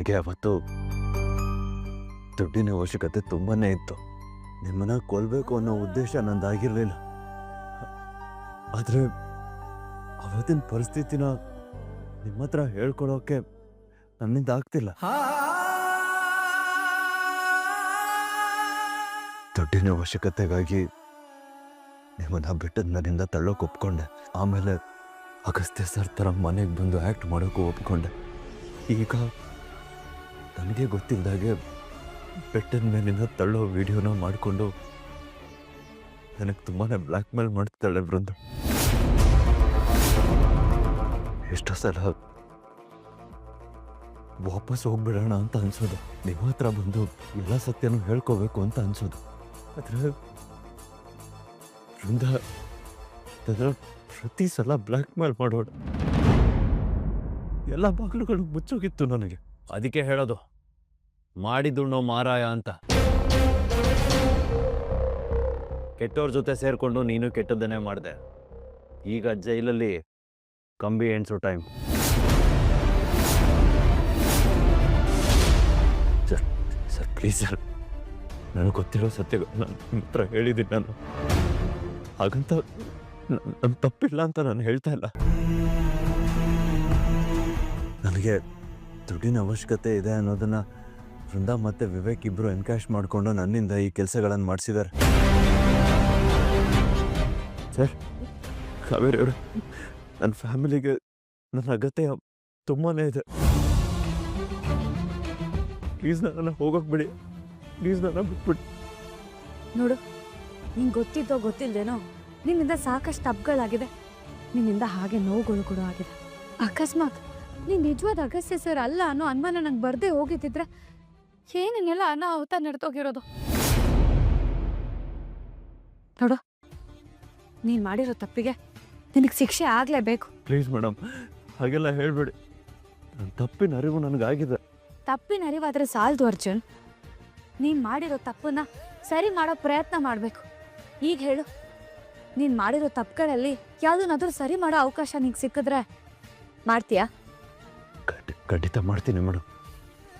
ನನಗೆ ಅವತ್ತು ದುಡ್ಡಿನ ಅವಶ್ಯಕತೆ ತುಂಬಾ ಇತ್ತು. ನಿಮ್ಮನ್ನ ಕೊಲ್ಬೇಕು ಅನ್ನೋ ಉದ್ದೇಶ ನಂದಾಗಿರ್ಲಿಲ್ಲ. ಆದರೆ ಅವತ್ತಿನ ಪರಿಸ್ಥಿತಿನ ನಿಮ್ಮ ಹತ್ರ ಹೇಳ್ಕೊಳೋಕೆ ನನ್ನಿಂದ ಆಗ್ತಿಲ್ಲ. ದುಡ್ಡಿನ ಅವಶ್ಯಕತೆಗಾಗಿ ನಿಮ್ಮನ್ನ ಬಿಟ್ಟದ್ ನನ್ನಿಂದ ತಳ್ಳೋಕೆ ಒಪ್ಕೊಂಡೆ. ಆಮೇಲೆ ಅಗಸ್ತ್ಯ ಸರ್ ಥರ ಮನೆಗೆ ಬಂದು ಆ್ಯಕ್ಟ್ ಮಾಡೋಕ್ಕೂ ಒಪ್ಕೊಂಡೆ. ಈಗ ನನಗೆ ಗೊತ್ತಿಲ್ಲದಾಗೆ ಬೆಟ್ಟದ ಮೇಲಿಂದ ತಳ್ಳೋ ವಿಡಿಯೋನ ಮಾಡಿಕೊಂಡು ನನಗೆ ತುಂಬಾ ಬ್ಲ್ಯಾಕ್ ಮೇಲ್ ಮಾಡ್ತಾಳೆ ಬೃಂದ ಎಷ್ಟೋ ಸಲ ವಾಪಸ್ ಹೋಗ್ಬಿಡೋಣ ಅಂತ ಅನ್ಸೋದು. ನಿಮ್ಮ ಹತ್ರ ಬಂದು ಎಲ್ಲ ಸತ್ಯನೂ ಹೇಳ್ಕೋಬೇಕು ಅಂತ ಅನ್ಸೋದು. ಆದರೆ ಅದರ ಪ್ರತಿ ಸಲ ಬ್ಲ್ಯಾಕ್ ಮೇಲ್ ಮಾಡೋಣ ಎಲ್ಲ ಬಾಗಿಲುಗಳು ಮುಚ್ಚೋಗಿತ್ತು ನನಗೆ. ಅದಕ್ಕೆ ಹೇಳೋದು ಮಾಡಿದುಣ್ಣೋ ಮಾರಾಯ ಅಂತ. ಕೆಟ್ಟವ್ರ ಜೊತೆ ಸೇರಿಕೊಂಡು ನೀನು ಕೆಟ್ಟದ್ದನ್ನೇ ಮಾಡಿದೆ. ಈಗ ಜೈಲಲ್ಲಿ ಕಂಬಿ ಎಣಿಸೋ time. Sir sir, please sir. ನನಗೆ ಗೊತ್ತಿರೋ ಸತ್ಯ ನಾನು ನಿಮ್ಮ ಹತ್ರ ಹೇಳಿದ್ದೀನಿ ನಾನು. ಹಾಗಂತ ನನ್ನ ತಪ್ಪಿಲ್ಲ ಅಂತ ನಾನು ಹೇಳ್ತಾ ಇಲ್ಲ. ನನಗೆ ದುಡ್ಡಿನ ಅವಶ್ಯಕತೆ ಇದೆ ಅನ್ನೋದನ್ನ ವೃಂದ ಮತ್ತೆ ವಿವೇಕ್ ಇಬ್ರು ಎನ್ಕ್ಯಾಶ್ ಮಾಡಿಕೊಂಡು ನನ್ನಿಂದ ಈ ಕೆಲಸಗಳನ್ನು ಮಾಡಿಸಿದ್ದಾರೆ ಸರ್, ಕಾವೇರಿ ಅವರು ನನ್ನ ಫ್ಯಾಮಿಲಿಗೆ ನನ್ನ ಅಗತ್ಯ ತುಂಬಾ ಇದೆ. ಪ್ಲೀಸ್ ನನ್ನ ಹೋಗೋಕೆ ಬಿಡಿ ಪ್ಲೀಸ್ ನನ್ನ ಬಿಟ್ಬಿಡಿ. ನೋಡು, ನಿಂಗೆ ಗೊತ್ತಿದ್ದೋ ಗೊತ್ತಿಲ್ಲದೇನೋ ನಿನ್ನಿಂದ ಸಾಕಷ್ಟು ತಪ್ಪುಗಳಾಗಿದೆ ನಿನ್ನಿಂದ ಹಾಗೆ ನೋವುಗಳು ಕೂಡ ಆಗಿದೆ. ಅಕಸ್ಮಾತ್ ನೀನ್ ನಿಜವಾದ ಅಗಸ್ಯ ಸರ್ ಅಲ್ಲ ಅನ್ನೋ ಅನುಮಾನ ನಂಗೆ ಬರ್ದೇ ಹೋಗಿದ್ದಿದ್ರೆ ಏನೇನೆಲ್ಲ ಅನಾಹುತ ನಡೆದೋಗಿರೋದು? ನೋಡು ನೀನ್ ಮಾಡಿರೋ ತಪ್ಪಿಗೆ ನಿನಗೆ ಶಿಕ್ಷೆ ಆಗ್ಲೇಬೇಕು. ಪ್ಲೀಸ್ ಮೇಡಮ್ ಹಾಗೆಲ್ಲ ಹೇಳ್ಬೇಡಿ. ನನ್ನ ತಪ್ಪಿನ ಅರಿವು ನನಗಾಗಿದೆ. ತಪ್ಪಿನ ಅರಿವಾದ್ರೆ ಸಾಲದು ಅರ್ಜುನ್. ನೀನ್ ಮಾಡಿರೋ ತಪ್ಪನ್ನ ಸರಿ ಮಾಡೋ ಪ್ರಯತ್ನ ಮಾಡಬೇಕು. ಈಗ ಹೇಳು ನೀನ್ ಮಾಡಿರೋ ತಪ್ಪುಗಳಲ್ಲಿ ಯಾವ್ದನ್ನಾದ್ರೂ ಸರಿ ಮಾಡೋ ಅವಕಾಶ ನಿಂಗೆ ಸಿಕ್ಕಿದ್ರೆ ಮಾಡ್ತೀಯಾ? ಖಂಡಿತ ಮಾಡ್ತೀನಿ ಮೇಡಮ್.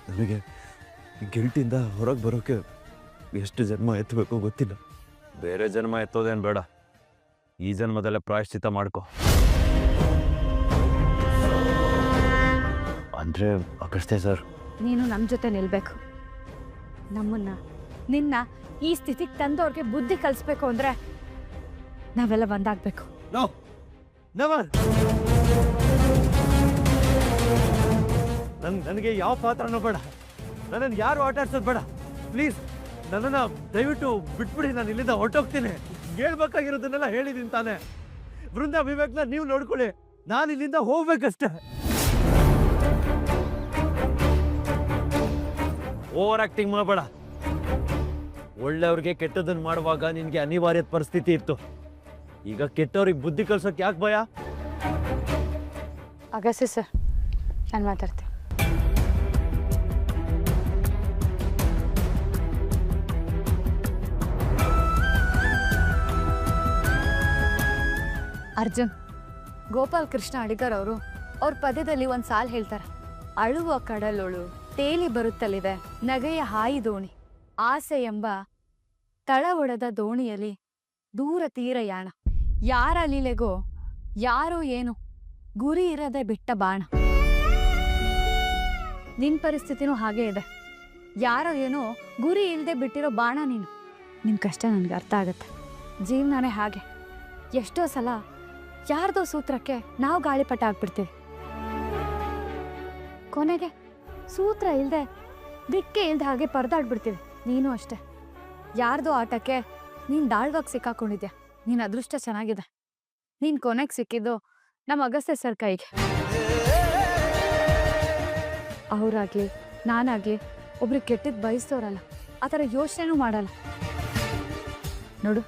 ನನಗೆ ಗಿಲ್ಟಿಂದ ಹೊರಗೆ ಬರೋಕ್ಕೆ ಎಷ್ಟು ಜನ್ಮ ಎತ್ತಬೇಕು ಗೊತ್ತಿಲ್ಲ. ಬೇರೆ ಜನ್ಮ ಎತ್ತೋದೇನು ಬೇಡ. ಈ ಜನ್ಮದಲ್ಲೇ ಪ್ರಾಯಶ್ಚಿತ ಮಾಡ್ಕೊ. ಅಂದರೆ ಅಗಸ್ತೆ ಸರ್. ನೀನು ನಮ್ಮ ಜೊತೆ ನಿಲ್ಬೇಕು. ನಮ್ಮನ್ನ ನಿನ್ನ ಈ ಸ್ಥಿತಿಗೆ ತಂದವ್ರಿಗೆ ಬುದ್ಧಿ ಕಲಿಸ್ಬೇಕು ಅಂದರೆ ನಾವೆಲ್ಲ ಒಂದಾಗಬೇಕು. ನೋ ನೆವರ್ ನನ್, ನನಗೆ ಯಾವ ಪಾತ್ರನೂ ಬೇಡ. ನನ್ನನ್ನು ಯಾರು ಆಟ ಆಡ್ಸೋದು ಬೇಡ. ಪ್ಲೀಸ್, ನನ್ನನ್ನು ದಯವಿಟ್ಟು ಬಿಟ್ಬಿಡಿ, ನಾನು ಇಲ್ಲಿಂದ ಹೊರಟೋಗ್ತೀನಿ. ಹೇಳ್ಬೇಕಾಗಿರೋದನ್ನೆಲ್ಲ ಹೇಳಿದ್ದೀನಿ ತಾನೇ. ವೃಂದ ವಿವೇಕ್ನ ನೀವು ನೋಡ್ಕೊಳ್ಳಿ. ನಾನು ಇಲ್ಲಿಂದ ಹೋಗ್ಬೇಕಷ್ಟೇ. ಓವರ್ ಆಕ್ಟಿಂಗ್ ಮಾಡಬೇಡ. ಒಳ್ಳೆಯವ್ರಿಗೆ ಕೆಟ್ಟದನ್ನು ಮಾಡುವಾಗ ನಿನಗೆ ಅನಿವಾರ್ಯದ ಪರಿಸ್ಥಿತಿ ಇತ್ತು. ಈಗ ಕೆಟ್ಟವ್ರಿಗೆ ಬುದ್ಧಿ ಕಲ್ಸೋಕೆ ಯಾಕೆ ಭಯ? ಅಗಸ್ಯ ಸರ್, ನಾನು ಮಾತಾಡ್ತೀನಿ. ಅರ್ಜುನ್, ಗೋಪಾಲ್ ಕೃಷ್ಣ ಅಡಿಗರ್ ಅವರು ಅವ್ರ ಪದ್ಯದಲ್ಲಿ ಒಂದು ಸಾಲು ಹೇಳ್ತಾರೆ. ಅಳುವ ಕಡಲೊಳು ತೇಲಿ ಬರುತ್ತಲಿವೆ, ನಗೆಯ ಹಾಯಿ ದೋಣಿ. ಆಸೆ ಎಂಬ ತಳ ಒಡೆದ ದೋಣಿಯಲ್ಲಿ ದೂರ ತೀರ ಯಾಣ. ಯಾರ ಲೀಲೆಗೋ, ಯಾರೋ ಏನು, ಗುರಿ ಇರದೆ ಬಿಟ್ಟ ಬಾಣ. ನಿನ್ ಪರಿಸ್ಥಿತಿನೂ ಹಾಗೆ ಇದೆ. ಯಾರೋ ಏನೋ ಗುರಿ ಇಲ್ಲದೆ ಬಿಟ್ಟಿರೋ ಬಾಣ ನೀನು. ನಿನ್ ಕಷ್ಟ ನನಗೆ ಅರ್ಥ ಆಗತ್ತೆ. ಜೀವನನೇ ಹಾಗೆ. ಎಷ್ಟೋ ಸಲ ಯಾರ್ದೋ ಸೂತ್ರಕ್ಕೆ ನಾವು ಗಾಳಿಪಟ ಆಗ್ಬಿಡ್ತೀವಿ ಕೊನೆಗೆ ಸೂತ್ರ ಇಲ್ಲದೆ ದಿಕ್ಕೆ ಇಲ್ಲದೆ ಹಾಗೆ ಪರದಾಡ್ಬಿಡ್ತೀವಿ. ನೀನು ಅಷ್ಟೆ. ಯಾರ್ದೋ ಆಟಕ್ಕೆ ನೀನು ದಾಳ್ವಾಗಿ ಸಿಕ್ಕಾಕೊಂಡಿದ್ಯಾ? ನೀನು ಅದೃಷ್ಟ ಚೆನ್ನಾಗಿದೆ. ನೀನು ಕೊನೆಗೆ ಸಿಕ್ಕಿದ್ದು ನಮ್ಮ ಅಗಸ್ತ್ಯ ಸರ್ ಕೈಗೆ. ಅವರಾಗ್ಲಿ, ನಾನಾಗ್ಲಿ ಒಬ್ರಿಗೆ ಕೆಟ್ಟದ್ದು ಬಯಸ್ತವ್ರಲ್ಲ ಆ ಥರ ಯೋಚನೆನೂ ಮಾಡಲ್ಲ. ನೋಡು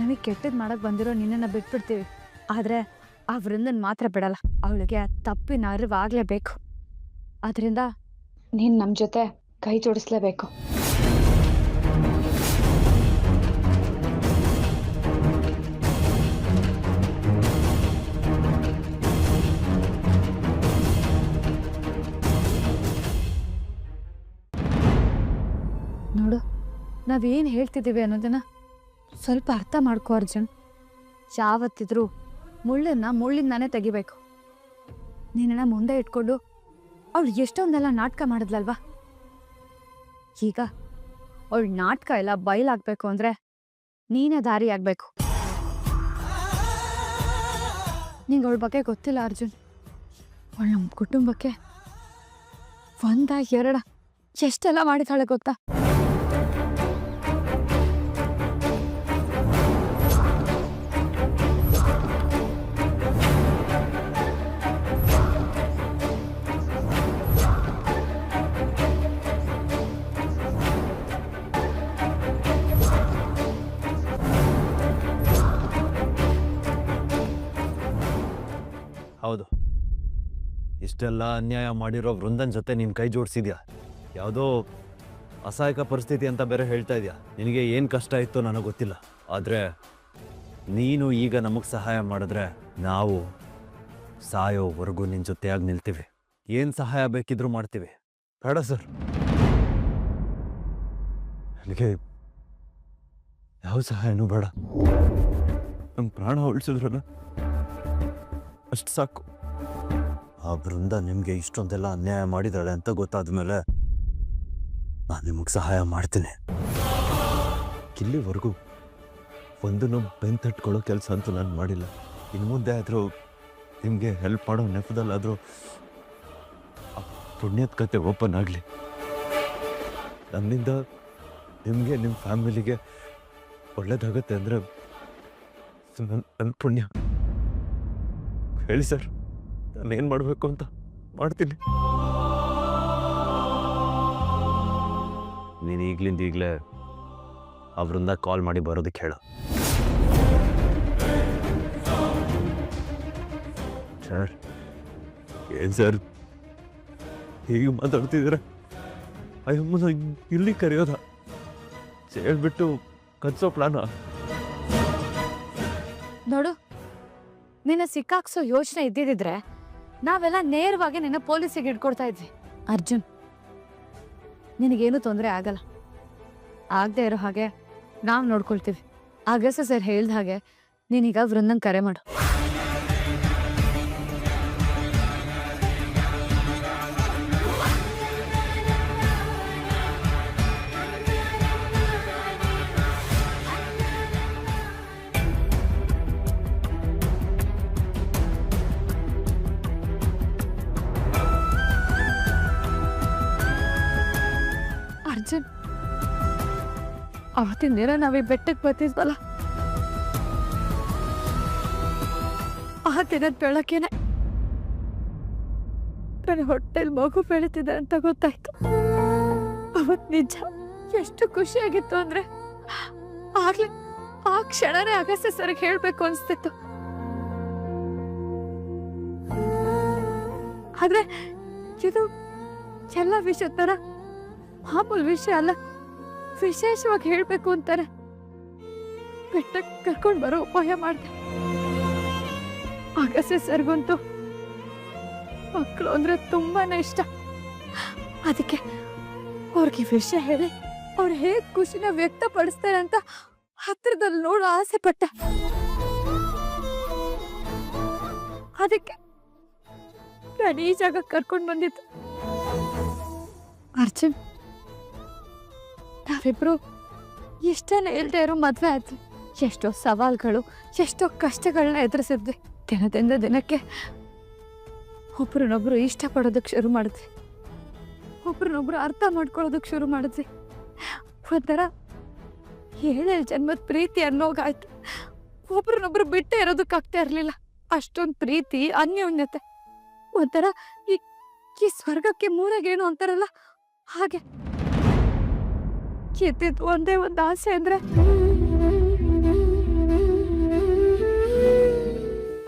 ನಮಗೆ ಕೆಟ್ಟದ್ದು ಮಾಡೋಕ್ಕೆ ಬಂದಿರೋ ನಿನ್ನನ್ನು ಬಿಟ್ಬಿಡ್ತೀವಿ. ಆದರೆ ಆ ವೃಂದನ್ ಮಾತ್ರ ಬಿಡಲ್ಲ. ಅವಳಿಗೆ ತಪ್ಪಿನ ಅರಿವಾಗಲೇಬೇಕು ಅದರಿಂದ ನೀನು ನಮ್ಮ ಜೊತೆ ಕೈ ಜೋಡಿಸ್ಲೇಬೇಕು. ನೋಡು, ನಾವೇನು ಹೇಳ್ತಿದ್ದೀವಿ ಅನ್ನೋದನ್ನ ಸ್ವಲ್ಪ ಅರ್ಥ ಮಾಡ್ಕೋ ಅರ್ಜುನ್. ಯಾವತ್ತಿದ್ರೂ ಮುಳ್ಳನ್ನ ಮುಳ್ಳಿಂದಾನೇ ತೆಗಿಬೇಕು. ನಿನ್ನ ಮುಂದೆ ಇಟ್ಕೊಂಡು ಅವಳು ಎಷ್ಟೊಂದೆಲ್ಲ ನಾಟಕ ಮಾಡಿದ್ಲಲ್ವಾ? ಈಗ ಅವಳು ನಾಟಕ ಎಲ್ಲ ಬಯಲಾಗ್ಬೇಕು ಅಂದರೆ ನೀನೇ ದಾರಿ ಆಗಬೇಕು. ನಿಂಗೆ ಅವಳ ಬಗ್ಗೆ ಗೊತ್ತಿಲ್ಲ ಅರ್ಜುನ್. ಅವಳು ನಮ್ಮ ಕುಟುಂಬಕ್ಕೆ ಒಂದ ಎರಡ ಎಷ್ಟೆಲ್ಲ ಮಾಡಿದಾಳೆ ಗೊತ್ತಾ? ಇಷ್ಟೆಲ್ಲ ಅನ್ಯಾಯ ಮಾಡಿರೋ ವೃಂದನ್ ಜೊತೆ ನೀನು ಕೈ ಜೋಡಿಸಿದ್ಯಾ? ಯಾವುದೋ ಅಸಹಾಯಕ ಪರಿಸ್ಥಿತಿ ಅಂತ ಬೇರೆ ಹೇಳ್ತಾ ಇದೆಯಾ? ನಿನಗೆ ಏನು ಕಷ್ಟ ಇತ್ತು ನನಗೆ ಗೊತ್ತಿಲ್ಲ. ಆದರೆ ನೀನು ಈಗ ನಮಗೆ ಸಹಾಯ ಮಾಡಿದ್ರೆ ನಾವು ಸಾಯೋವರೆಗೂ ನಿನ್ನ ಜೊತೆಯಾಗಿ ನಿಲ್ತೀವಿ. ಏನು ಸಹಾಯ ಬೇಕಿದ್ರೂ ಮಾಡ್ತೀವಿ. ಬೇಡ ಸರ್. ನನಗೆ ಯಾವ ಸಹಾಯನೂ ಬೇಡ. ನಮ್ಮ ಪ್ರಾಣ ಉಳಿಸಿದ್ರಲ್ಲ, ಅಷ್ಟು ಸಾಕು. ಆ ಬೃಂದ ನಿಮಗೆ ಇಷ್ಟೊಂದೆಲ್ಲ ಅನ್ಯಾಯ ಮಾಡಿದಾಳೆ ಅಂತ ಗೊತ್ತಾದ ಮೇಲೆ ನಾನು ನಿಮಗೆ ಸಹಾಯ ಮಾಡ್ತೀನಿ. ಇಲ್ಲಿವರೆಗೂ ಒಂದನ್ನು ಬೆನ್ ತಟ್ಕೊಳ್ಳೋ ಕೆಲಸ ಅಂತೂ ನಾನು ಮಾಡಿಲ್ಲ. ಇನ್ನು ಮುಂದೆ ಆದರೂ ನಿಮಗೆ ಹೆಲ್ಪ್ ಮಾಡೋ ನೆಪದಲ್ಲಾದರೂ ಪುಣ್ಯದ ಕತೆ ಓಪನ್ ಆಗಲಿ. ನನ್ನಿಂದ ನಿಮಗೆ ನಿಮ್ಮ ಫ್ಯಾಮಿಲಿಗೆ ಒಳ್ಳೇದಾಗತ್ತೆ ಅಂದರೆ ನನ್ನ ಪುಣ್ಯ. ಹೇಳಿ ಸರ್. ನಾನು ಏನು ಮಾಡಬೇಕು ಅಂತ ಮಾಡ್ತೀನಿ. ನೀನು ಈಗ್ಲಿಂದ ಈಗಲೇ ಅವರಿಂದ ಕಾಲ್ ಮಾಡಿ ಬರೋದಕ್ಕೆ ಹೇಳು. ಸರ್ ಏನು ಸರ್? ಹೀಗೆ ಮಾತಾಡ್ತಿದ್ದೀರ? ಅಯ್ಯಮ್ಮನ ಇಲ್ಲಿ ಕರೆಯೋದ? ಹೇಳ್ಬಿಟ್ಟು ಕನ್ಸೋ ಪ್ಲಾನ ನೋಡು ನಿನ್ನ ಸಿಕ್ಕಾಕ್ಸೋ ಯೋಚನೆ ಇದ್ದಿದ್ರೆ ನಾವೆಲ್ಲ ನೇರವಾಗಿ ನಿನ್ನ ಪೊಲೀಸಿಗೆ ಇಟ್ಕೊಡ್ತಾ ಇದ್ವಿ. ಅರ್ಜುನ್, ನಿನಗೇನು ತೊಂದರೆ ಆಗಲ್ಲ. ಆಗದೆ ಇರೋ ಹಾಗೆ ನಾವು ನೋಡ್ಕೊಳ್ತೀವಿ. ಆಗ ಸರ್ ಹೇಳ್ದ ಹಾಗೆ ನೀನೀಗ ವೃಂದಂಗೆ ಕರೆ ಮಾಡು. ಅವತ್ತಿನ ದಿನ ನಾವೇ ಬೆಟ್ಟಕ್ಕೆ ಬರ್ತಿದ್ವಲ್ಲ? ಆ ಬೆಳಕೇನೆ ನನ್ನ ಹೊಟ್ಟೆಲ್ ಮಗು ಬೆಳೀತಿದೆ ಅಂತ ಗೊತ್ತಾಯ್ತು. ಅವತ್ ನಿಜ ಎಷ್ಟು ಖುಷಿಯಾಗಿತ್ತು ಅಂದ್ರೆ ಆಗ್ಲಿ ಆ ಕ್ಷಣನೇ ಅಗಸ್ತ್ಯ ಸರ್ಗೆ ಹೇಳ್ಬೇಕು ಅನ್ಸ್ತಿತ್ತು. ಆದ್ರೆ ಇದು ಎಲ್ಲ ವಿಷಯ ತರ ಮಾಮೂಲ್ ವಿಷಯ ಅಲ್ಲ. ವಿಶೇಷವಾಗಿ ಹೇಳ್ಬೇಕು ಅಂತಾರೆ. ಬೆಟ್ಟಕ್ಕೆ ಕರ್ಕೊಂಡು ಬರೋ ಉಪಾಯ ಮಾಡಿದೆ. ಆಗಸೆ ಸರ್ಗಂತೂ ಮಕ್ಕಳು ಅಂದ್ರೆ ತುಂಬಾನೇ ಇಷ್ಟ. ಅದಕ್ಕೆ ಅವ್ರಿಗೆ ವಿಷಯ ಹೇಳಿ ಅವ್ರು ಹೇಗ್ ಖುಷಿನ ವ್ಯಕ್ತಪಡಿಸ್ತಾರೆ ಅಂತ ಹತ್ರದಲ್ಲಿ ನೋಡೋ ಆಸೆ ಪಟ್ಟ. ಅದಕ್ಕೆ ನಾನು ಈ ಜಾಗ ಕರ್ಕೊಂಡು ಬಂದಿದ್ದು. ಅರ್ಜುನ್ ನಾವಿಬ್ರು ಇಷ್ಟನೇ ಇಲ್ಲದೆ ಇರೋ ಮದುವೆ ಆಯಿತು. ಎಷ್ಟೋ ಸವಾಲುಗಳು, ಎಷ್ಟೋ ಕಷ್ಟಗಳನ್ನ ಎದುರಿಸಿದ್ವಿ. ದಿನದಿಂದ ದಿನಕ್ಕೆ ಒಬ್ರನ್ನೊಬ್ರು ಇಷ್ಟಪಡೋದಕ್ಕೆ ಶುರು ಮಾಡಿದ್ವಿ. ಒಬ್ರನ್ನೊಬ್ರು ಅರ್ಥ ಮಾಡ್ಕೊಳ್ಳೋದಕ್ಕೆ ಶುರು ಮಾಡಿದ್ವಿ. ಒಂಥರ ಏಳೇಳು ಜನ್ಮದ ಪ್ರೀತಿ ಅನ್ನೋಗಾಯ್ತು ಒಬ್ರನ್ನೊಬ್ರು ಬಿಟ್ಟೇ ಇರೋದಕ್ಕಾಗ್ತಾ ಇರಲಿಲ್ಲ. ಅಷ್ಟೊಂದು ಪ್ರೀತಿ, ಅನ್ಯೋನ್ಯತೆ. ಒಂಥರ ಈ ಈ ಸ್ವರ್ಗಕ್ಕೆ ಮೂರಾಗೇನು ಅಂತಾರಲ್ಲ? ಹಾಗೆ. ಇದ್ದಿದ್ದು ಒಂದೇ ಒಂದು ಆಸೆ ಅಂದ್ರೆ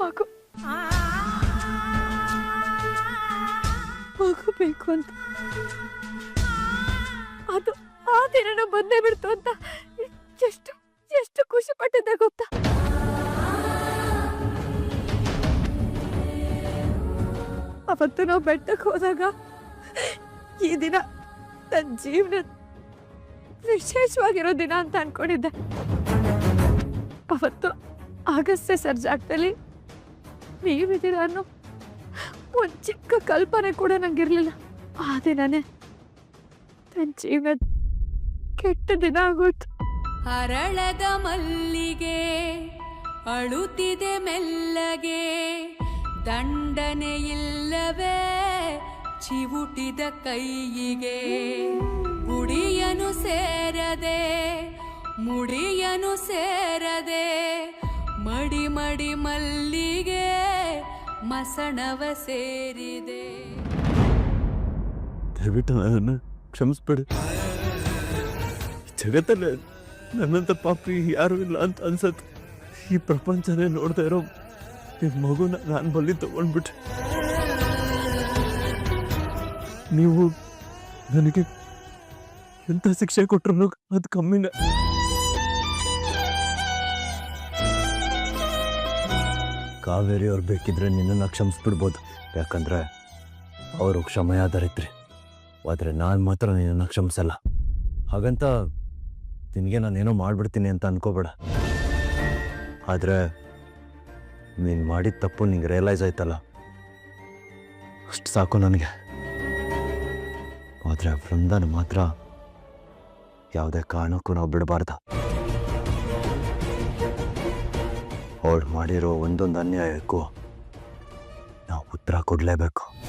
ಮಗು. ಮಗು ಅಂತ. ಅದು ಆ ದಿನ ಬಂದೇ ಬಿಡ್ತು ಅಂತ ಎಷ್ಟು ಎಷ್ಟು ಖುಷಿ ಪಟ್ಟಿದ್ದೆ ಗೊತ್ತಾ? ಅವತ್ತು ನಾವು ಬೆಟ್ಟಕ್ಕೆ ಹೋದಾಗ ಈ ದಿನ ನನ್ನ ಜೀವನ ವಿಶೇಷವಾಗಿರೋ ದಿನ ಅಂತ ಅನ್ಕೊಂಡಿದ್ದೆ. ಅವತ್ತು ಆಗಸ್ಟೆ ಸರ್ ಜಾಗದಲ್ಲಿ ನೀವಿದ್ದೀರ ಅನ್ನೋ ಒಂದು ಚಿಕ್ಕ ಕಲ್ಪನೆ ಕೂಡ ನಂಗಿರ್ಲಿಲ್ಲ. ಆ ದಿನನೇ ನನ್ನ ಜೀವನ ಕೆಟ್ಟ ದಿನ ಆಗೋಯ್ತು. ಹರಳದ ಮಲ್ಲಿಗೆ ಅಳುತ್ತಿದೆ ಮೆಲ್ಲಗೆ ದಂಡನೆ ಇಲ್ಲವೇ ಚಿವುಟಿದ ಕೈಯಿಗೆ ಗುಡಿಯನು ಸೇರದೆ, ಮುಡಿಯನು ಸೇರದೆ, ಮಡಿ ಮಡಿ ಮಲ್ಲಿಗೆ ಮಸಣವ ಸೇರಿದೆ. ದಯವಿಟ್ಟು ನನ್ನನ್ನು ಕ್ಷಮಿಸ್ಬೇಡಿ. ಜಗತ್ತಲ್ಲೇ ನನ್ನಂತ ಪಾಪಿ ಯಾರು ಇಲ್ಲ ಅಂತ ಅನ್ಸತ್ತೆ. ಈ ಪ್ರಪಂಚನೇ ನೋಡ್ತಾ ಇರೋ ನಿಮ್ಮ ಮಗುನ ನಾನು ಬಲ್ಲಿ ತಗೊಂಡ್ಬಿಟ್ಟೆ. ನೀವು ನನಗೆ ಎಂಥ ಶಿಕ್ಷೆ ಕೊಟ್ಟರು ಅದು ಕಮ್ಮಿನ. ಕಾವೇರಿ ಅವ್ರು ಬೇಕಿದ್ರೆ ನಿನ್ನನ್ನು ಕ್ಷಮಿಸ್ಬಿಡ್ಬೋದು. ಯಾಕಂದ್ರೆ ಅವರು ಕ್ಷಮೆಯಾದರಿದ್ರಿ ಆದರೆ ನಾನು ಮಾತ್ರ ನಿನ್ನನ್ನು ಕ್ಷಮಿಸಲ್ಲ. ಹಾಗಂತ ನಿನಗೆ ನಾನೇನೋ ಮಾಡಿಬಿಡ್ತೀನಿ ಅಂತ ಅನ್ಕೋಬೇಡ. ಆದರೆ ನೀನು ಮಾಡಿದ ತಪ್ಪು ನಿಂಗೆ ರಿಯಲೈಸ್ ಆಯ್ತಲ್ಲ. ಅಷ್ಟು ಸಾಕು ನನಗೆ. ಆದರೆ ವೃಂದನ ಮಾತ್ರ ಯಾವುದೇ ಕಾರಣಕ್ಕೂ ನಾವು ಬಿಡಬಾರ್ದ. ಅವಳು ಮಾಡಿರೋ ಒಂದೊಂದು ಅನ್ಯಾಯಕ್ಕೂ ನಾವು ಉತ್ತರ ಕೊಡಲೇಬೇಕು.